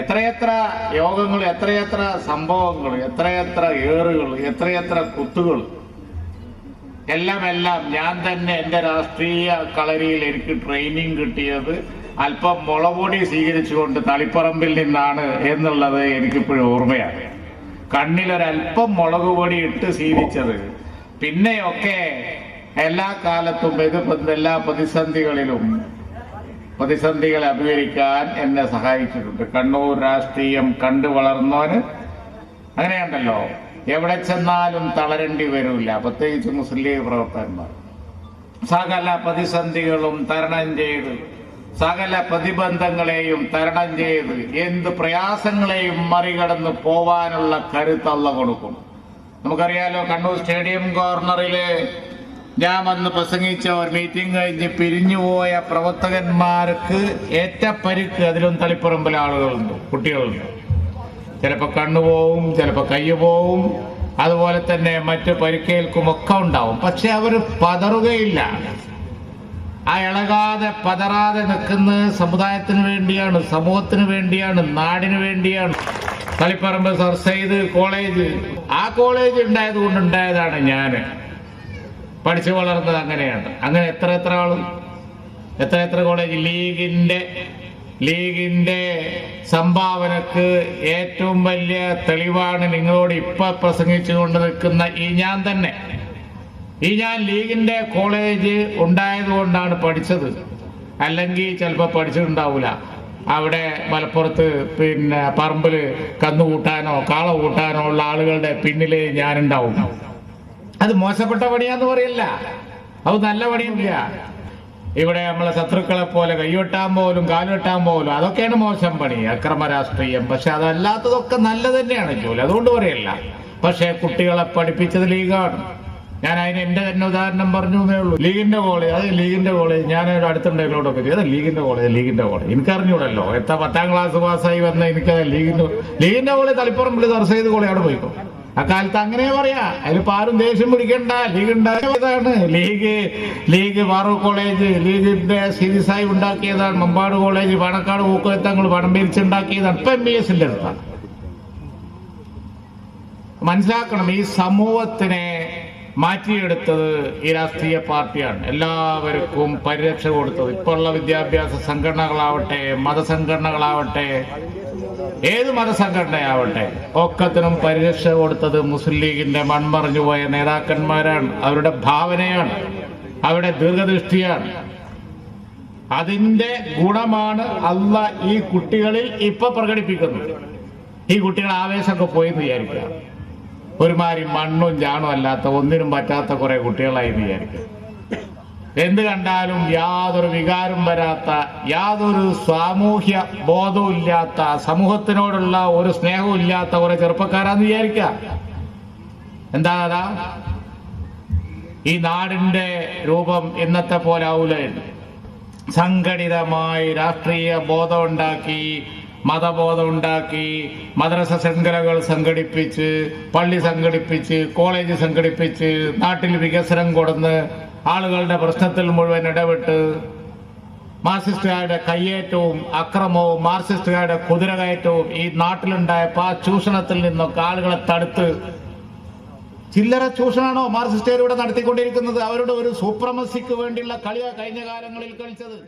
എത്രയെത്ര യോഗങ്ങൾ എത്രയെത്ര സംഭവങ്ങൾ എത്രയെത്ര ഏറുകൾ എത്രയെത്ര കുത്തുകൾ. എല്ലാം എല്ലാം ഞാൻ തന്നെ എന്റെ രാഷ്ട്രീയ കളരിയിൽ എനിക്ക് ട്രെയിനിങ് കിട്ടിയത് അല്പം മുളപൊടി സ്വീകരിച്ചുകൊണ്ട് തളിപ്പറമ്പിൽ നിന്നാണ് എന്നുള്ളത് എനിക്കിപ്പോഴും ഓർമ്മയാണ്. കണ്ണിലൊരല്പം മുളക് പൊടി ഇട്ട് സ്വീകരിച്ചത് പിന്നെയൊക്കെ എല്ലാ കാലത്തും എല്ലാ പ്രതിസന്ധികളിലും പ്രതിസന്ധികളെ അഭിമുഖീകരിക്കാൻ എന്നെ സഹായിച്ചിട്ടുണ്ട്. കണ്ണൂർ രാഷ്ട്രീയം കണ്ടു വളർന്നവന് അങ്ങനെയുണ്ടല്ലോ. എവിടെ ചെന്നാലും തളരേണ്ടി വരില്ല പ്രത്യേകിച്ച് മുസ്ലിം ലീഗ് പ്രവർത്തകന്മാർ. സകല പ്രതിസന്ധികളും തരണം ചെയ്ത് സകല പ്രതിബന്ധങ്ങളെയും തരണം ചെയ്ത് എന്ത് പ്രയാസങ്ങളെയും മറികടന്ന് പോവാനുള്ള കരുത്തള്ള കൊടുക്കും. നമുക്കറിയാലോ കണ്ണൂർ സ്റ്റേഡിയം കോർണറിൽ ഞാൻ വന്ന് പ്രസംഗിച്ച ഒരു മീറ്റിംഗ് കഴിഞ്ഞ് പിരിഞ്ഞുപോയ പ്രവർത്തകന്മാർക്ക് ഏറ്റ അതിലും തളിപ്പറമ്പിലെ ആളുകളുണ്ട് കുട്ടികളുണ്ട്. ചിലപ്പോൾ കണ്ണു പോവും ചിലപ്പോൾ കൈ പോവും. അതുപോലെ തന്നെ മറ്റു പരിക്കേൽക്കും ഒക്കെ ഉണ്ടാവും. പക്ഷെ അവർ പതറുകയില്ല. ആ ഇളകാതെ പതറാതെ നിൽക്കുന്ന സമുദായത്തിന് വേണ്ടിയാണ് സമൂഹത്തിന് വേണ്ടിയാണ് നാടിന് വേണ്ടിയാണ് തളിപ്പറമ്പ് സർ സെയ്ദ് കോളേജ്. ആ കോളേജ് ഉണ്ടായത് കൊണ്ടുണ്ടായതാണ് ഞാൻ. പഠിച്ചു വളർന്നത് അങ്ങനെയാണ്. അങ്ങനെ എത്ര എത്ര ആളും എത്ര എത്ര കോളേജ് ലീഗിന്റെ ലീഗിന്റെ സംഭാവനക്ക് ഏറ്റവും വലിയ തെളിവാണ് നിങ്ങളോട് ഇപ്പൊ പ്രസംഗിച്ചുകൊണ്ട് നിൽക്കുന്ന ഈ ഞാൻ തന്നെ. ഈ ഞാൻ ലീഗിന്റെ കോളേജ് ഉണ്ടായതുകൊണ്ടാണ് പഠിച്ചത്. അല്ലെങ്കിൽ ചിലപ്പോൾ പഠിച്ചിട്ടുണ്ടാവില്ല അവിടെ മലപ്പുറത്ത് പിന്നെ പറമ്പിൽ കന്നുകൂട്ടാനോ കാള കൂട്ടാനോ ഉള്ള ആളുകളുടെ പിന്നിൽ ഞാനുണ്ടാവും. അത് മോശപ്പെട്ട പണിയാന്ന് പറയില്ല. അത് നല്ല പണിയില്ല. ഇവിടെ നമ്മളെ ശത്രുക്കളെ പോലെ കൈവെട്ടാൻ പോലും കാലുവെട്ടാൻ പോലും അതൊക്കെയാണ് മോശം പണി അക്രമ രാഷ്ട്രീയം. പക്ഷെ അതല്ലാത്തതൊക്കെ നല്ല തന്നെയാണ് ജോലി. അതുകൊണ്ട് പറയല്ല. പക്ഷെ കുട്ടികളെ പഠിപ്പിച്ചത് ലീഗാണ്. ഞാൻ അതിന് എന്റെ തന്നെ ഉദാഹരണം പറഞ്ഞു എന്നേ ഉള്ളൂ. ലീഗിന്റെ കോളേജ് അത് ലീഗിന്റെ കോളേജ്. ഞാൻ ഒരു അടുത്തുണ്ടെങ്കിലോടൊക്കെ ചെയ്തു അത് ലീഗിന്റെ കോളേജ്? ലീഗിന്റെ കോളേജ്. എനിക്കറിഞ്ഞൂടല്ലോ. എത്ര പത്താം ക്ലാസ് പാസ്സായി വന്ന എനിക്ക് ലീഗിന്റെ ലീഗിന്റെ കോളേജ് തളിപ്പറമ്പിൽ സർസ് ചെയ്ത് കോളേജ് അവിടെ പോയിക്കോ. അക്കാലത്ത് അങ്ങനെ പറയാ. അതിലിപ്പോ ആരും ദേഷ്യം പിടിക്കണ്ട. ലീഗ് ഉണ്ടാക്കിയതാണ് ലീഗ് ലീഗ് ഫാറൂഖ് കോളേജ് ലീഗിന്റെ സീരിയസായി ഉണ്ടാക്കിയതാണ്. മമ്പാട് കോളേജ് പാണക്കാട് പൂക്കത്തങ്ങൾ പണം പിരിച്ചുണ്ടാക്കിയതാണ്. ഇപ്പൊ എം ബി എസിന്റെ അടുത്താണ്. മനസ്സിലാക്കണം ഈ സമൂഹത്തിനെ മാറ്റിയെടുത്തത് ഈ രാഷ്ട്രീയ പാർട്ടിയാണ്. എല്ലാവർക്കും പരിരക്ഷ കൊടുത്തത്. ഇപ്പോൾ ഉള്ള വിദ്യാഭ്യാസ സംഘടനകളാവട്ടെ മതസംഘടനകളാവട്ടെ ഏത് മതസംഘടനയാവട്ടെ ഒക്കത്തിനും പരിരക്ഷ കൊടുത്തത് മുസ്ലിം ലീഗിന്റെ മൺമറഞ്ഞു പോയ നേതാക്കന്മാരാണ്. അവരുടെ ഭാവനയാണ്. അവരുടെ ദീർഘദൃഷ്ടിയാണ്. അതിന്റെ ഗുണമാണ് അല്ല ഈ കുട്ടികളിൽ ഇപ്പൊ പ്രകടിപ്പിക്കുന്നത്. ഈ കുട്ടികൾ ആവേശമൊക്കെ പോയെന്ന് വിചാരിക്കുക. ഒരുമാതിരി മണ്ണും ചാണും അല്ലാത്ത ഒന്നിനും പറ്റാത്ത കുറെ കുട്ടികളായി വിചാരിക്കും. എന്ത് കണ്ടാലും യാതൊരു വികാരം വരാത്ത യാതൊരു സാമൂഹ്യ ബോധവും ഇല്ലാത്ത സമൂഹത്തിനോടുള്ള ഒരു സ്നേഹവും ഇല്ലാത്ത കുറെ ചെറുപ്പക്കാരാന്ന് വിചാരിക്കുക. എന്താ കഥ ഈ നാടിന്റെ രൂപം ഇന്നത്തെ പോലെ ആവൂലായിരുന്നു സംഘടിതമായി രാഷ്ട്രീയ ബോധം ഉണ്ടാക്കി മതബോധം ഉണ്ടാക്കി മദ്രസ ശൃംഖലകൾ സംഘടിപ്പിച്ച് പള്ളി സംഘടിപ്പിച്ച് കോളേജ് സംഘടിപ്പിച്ച് നാട്ടിൽ വികസനം കൊടുന്ന് ആളുകളുടെ പ്രശ്നത്തിൽ മുഴുവൻ ഇടപെട്ട് മാർക്സിസ്റ്റുകാരുടെ കയ്യേറ്റവും അക്രമവും മാർക്സിസ്റ്റുകാരുടെ കുതിരകയറ്റവും ഈ നാട്ടിലുണ്ടായ ആ ചൂഷണത്തിൽ നിന്നൊക്കെ ആളുകളെ തടുത്ത് ചില്ലറ ചൂഷണമാണോ മാർക്സിസ്റ്റുകാർ നടത്തിക്കൊണ്ടിരിക്കുന്നത്? അവരുടെ ഒരു സൂപ്രമസിക്ക് വേണ്ടിയുള്ള കളിയാണ് കഴിഞ്ഞ കാലങ്ങളിൽ കളിച്ചത്.